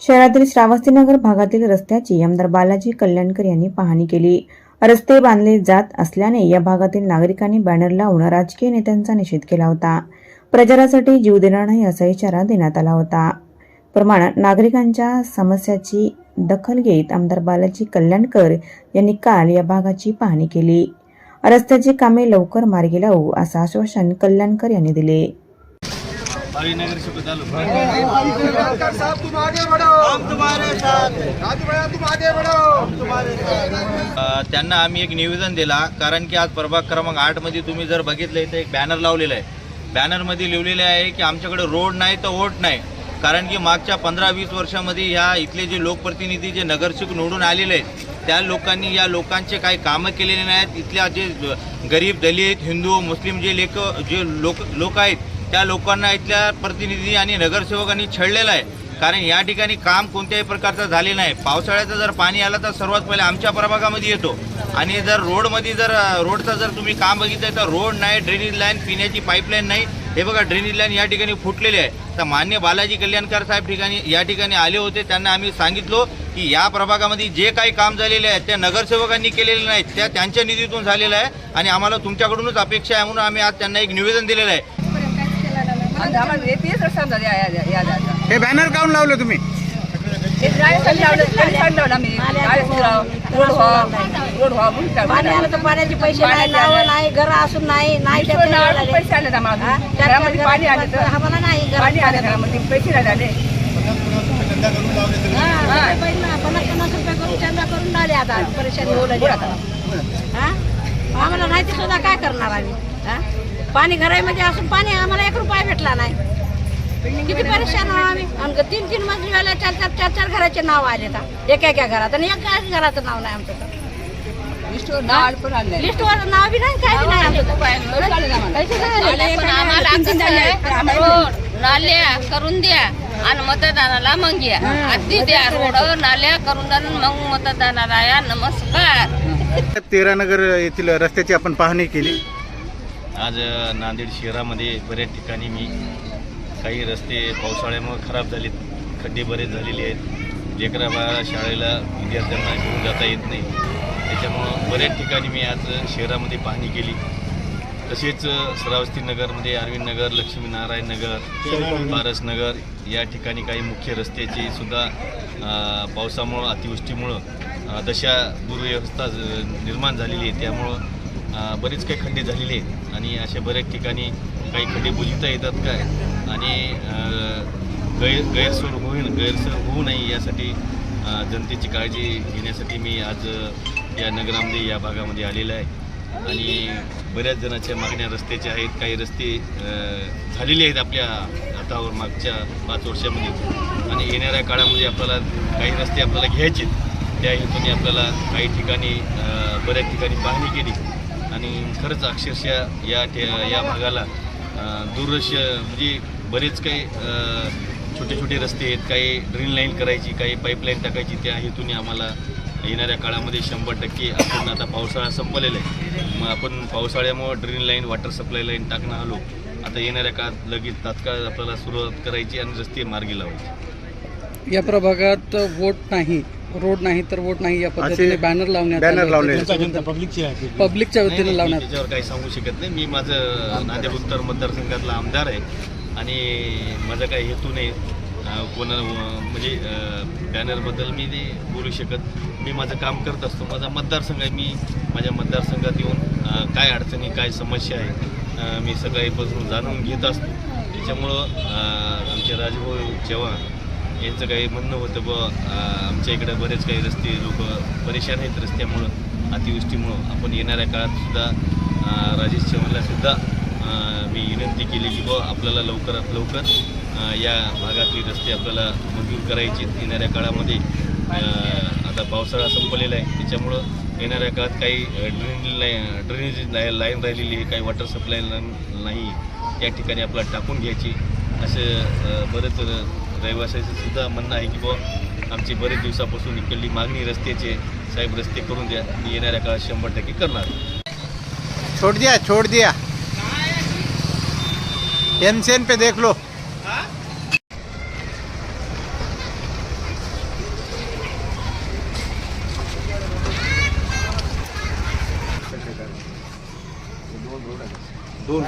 शहरातील श्रावस्तीनगर भागातील रस्त्याची आमदार बालाजी कल्याणकर यांनी पाहणी केली. रस्ते बांधले जात असल्याने या भागातील नागरिकांनी बॅनर लावून राजकीय नेत्यांचा निषेध केला होता. प्रचारासाठी जीव देणार नाही असा इशारा देण्यात आला होता. प्रमाण नागरिकांच्या समस्याची दखल घेत आमदार बालाजी कल्याणकर यांनी काल या भागाची पाहणी केली. रस्त्याची कामे लवकर मार्गी लावू असं आश्वासन कल्याणकर यांनी दिले. भावी नगर से बता लो डॉक्टर साहब तुम आगे बढ़ो हम तुम्हारे साथ. तुम आगे बढ़ो त्यांना आम्ही एक निवेदन दिला कारण की आज प्रभाग क्रमांक आठमध्ये तुम्ही जर बघितलं इथे एक बॅनर लावलेला आहे. बॅनरमध्ये लिहिलेले आहे की आमच्याकडे रोड नाही तर वोट नाही. कारण की मागच्या पंधरा वीस वर्षामध्ये ह्या इथले जे लोकप्रतिनिधी जे नगरसेवक निवडून आलेले आहेत त्या लोकांनी या लोकांचे काही कामं केलेले नाहीत. इथल्या जे गरीब दलित हिंदू मुस्लिम जे लेख जे लोक लोक आहेत त्या लोकांना इथल्या प्रतिनिधी आणि नगरसेवकांनी छळलेलं आहे. कारण या ठिकाणी काम कोणत्याही प्रकारचं झाले नाही. पावसाळ्याचं जर पाणी आलं तर सर्वात पहिले आमच्या प्रभागामध्ये येतो. आणि जर रोडमध्ये जर रोडचं जर तुम्ही काम बघितलं तर रोड नाही ड्रेनेज लाईन पिण्याची पाईपलाईन नाही. हे बघा ड्रेनेज लाईन या ठिकाणी फुटलेली आहे. तर मान्य बालाजी कल्याणकर साहेब ठिकाणी या ठिकाणी आले होते. त्यांना आम्ही सांगितलो की या प्रभागामध्ये जे काही काम झालेले आहे त्या नगरसेवकांनी केलेले नाहीत त्या त्यांच्या निधीतून झालेलं आहे. आणि आम्हाला तुमच्याकडूनच अपेक्षा आहे म्हणून आम्ही आज त्यांना एक निवेदन दिलेलं आहे. आणि आम्हाला हे तेच रस्ता या या या जायचा. हे बॅनर काऊन लावलं तुम्ही? हे लावलं तरी सांग लावलं आम्ही. जायचं लाव, रोड व्हा रोड व्हा म्हणून काय पाणी आलं तर पाण्याचे पैसे नाही पाण्याचे नावं आले. नाही घर असून नाही नाही आले. पैसे आले आम्हाला हा? घरामध्ये पाणी आले तर. आम्हाला नाही घरात पाणी आले घरामध्ये पैसे नाही आले. हा, हा. पाहिजे ना, पन्नास पन्नास रुपये करून चंदा करून आले आता. परेशानी होऊ लागली आता. हा? आम्हाला नाही ते सुद्धा काय करणार आम्ही? हा? पाणी घरामध्ये असून पाणी आम्हाला एक रुपया भेटला नाही. किती परेशान आहो आम्ही? आणि तीन तीन मजलीवाल्या चार चार चार चार घराचे नाव आले आता. एका एका घरात. आणि एका घराचं नाव नाही आमचं. लिस्टवर नाव पण आले लिस्टवर नाव बी नाही काय नाही आमचं. तर. पैसे नाही आले. पण आम्हाला कसं आहे, रोड नाल्या करून द्या आणि मतदानाला मग या. आधी द्या रोड नाल्या करून द्या मग मतदानाला या. नमस्कार. तेरा नगर येथील रस्त्याची आपण पाहणी केली. आज नांदेड शहरामध्ये बऱ्याच ठिकाणी मी काही रस्ते पावसाळ्यामुळे खराब झालेत खड्डे बरेच झालेले आहेत. लेकरा बाळा शाळेला विद्यार्थ्यांना घेऊन जाता येत नाही. त्याच्यामुळं बऱ्याच ठिकाणी मी आज शहरामध्ये पाहणी केली. तसेच सरावस्ती नगरमध्ये अरविंद नगर लक्ष्मीनारायण नगर पारस नगर या ठिकाणी काही मुख्य रस्त्याची सुद्धा पावसामुळं अतिवृष्टीमुळं दशा दुर्व्यवस्था ज- निर्माण झालेली आहे. त्यामुळं बरेच काही खड्डे झालेले आहेत. आणि अशा बऱ्याच ठिकाणी काही खड्डे बोलता येतात काय? आणि गैर गैरसोय होईल गैरसोय होऊ नये यासाठी जनतेची काळजी घेण्यासाठी मी आज या नगरामध्ये या भागामध्ये आलेलं आहे. आणि बऱ्याच जणांच्या मागण्या रस्त्याच्या आहेत. काही रस्ते झालेले आहेत आपल्या हातावर मागच्या पाच वर्षामध्ये. आणि येणाऱ्या काळामध्ये आपल्याला काही रस्ते आपल्याला घ्यायचे त्या हेतूने आपल्याला काही ठिकाणी बऱ्याच ठिकाणी पाहणी केली. आणि खरंच अक्षरशः या ठे या भागाला दूरदृश्य म्हणजे बरेच काही छोटे छोटे रस्ते आहेत. काही ड्रीन लाईन करायची काही पाईपलाईन टाकायची त्या हेतूने आम्हाला येणाऱ्या काळामध्ये शंभर टक्के आपण आता पावसाळा संपलेला आहे. मग आपण पावसाळ्यामुळं drill line water supply line टाकणं आलो. आता येणाऱ्या काळात लगेच तात्काळ आपल्याला सुरुवात करायची आणि रस्ते मार्गी लावायची. या प्रभागात वोट नाही. रोड नाही तर वोट नाही या पद्धतीने असे बॅनर लावण्यात बॅनर आले. लावले. पब्लिकच्या नाही, वतीने नाही, मी लावण्यात. त्याच्यावर काही सांगू शकत नाही. मी माझं नांदेड उत्तर मतदारसंघातला आमदार आहे आणि माझा काही हेतू नाही. अं, कोणा अं, म्हणजे अं, बॅनरबद्दल मी ते बोलू शकत. मी माझं काम करत असतो. माझा मतदारसंघ आहे. मी माझ्या मतदारसंघात येऊन अं, काय अडचणी काय समस्या आहे अं, मी सगळ्यापासून जाणून घेत असतो. त्याच्यामुळं अं, आमचे राजभाऊ चव्हाण यांचं काही म्हणणं होतं बुवा आमच्या इकडे बरेच काही रस्ते लोक परेशान आहेत रस्त्यामुळं अतिवृष्टीमुळं. आपण येणाऱ्या काळातसुद्धा राजेश चव्हाणलासुद्धा मी विनंती केली की बुवा आपल्याला लवकरात लवकर या भागातली रस्ते आपल्याला मंजूर करायचे येणाऱ्या काळामध्ये आता पावसाळा संपलेला आहे त्याच्यामुळं येणाऱ्या काळात काही ड्रेनेज लाईन ड्रेनेज लाय लाईन राहिलेली आहे काही वॉटर सप्लाय लाईन नाही त्या ठिकाणी आपल्याला टाकून घ्यायची असं बरंच रहिवाशाचं सुद्धा म्हणणं आहे की बुवा आमची बरेच दिवसापासून इकडली मागणी रस्त्याची साहेब रस्ते करून द्या. मी येणाऱ्या काळात शंभर टक्के करणार. छोड द्या छोड द्या. एम सी एन पे देख लो. दोन.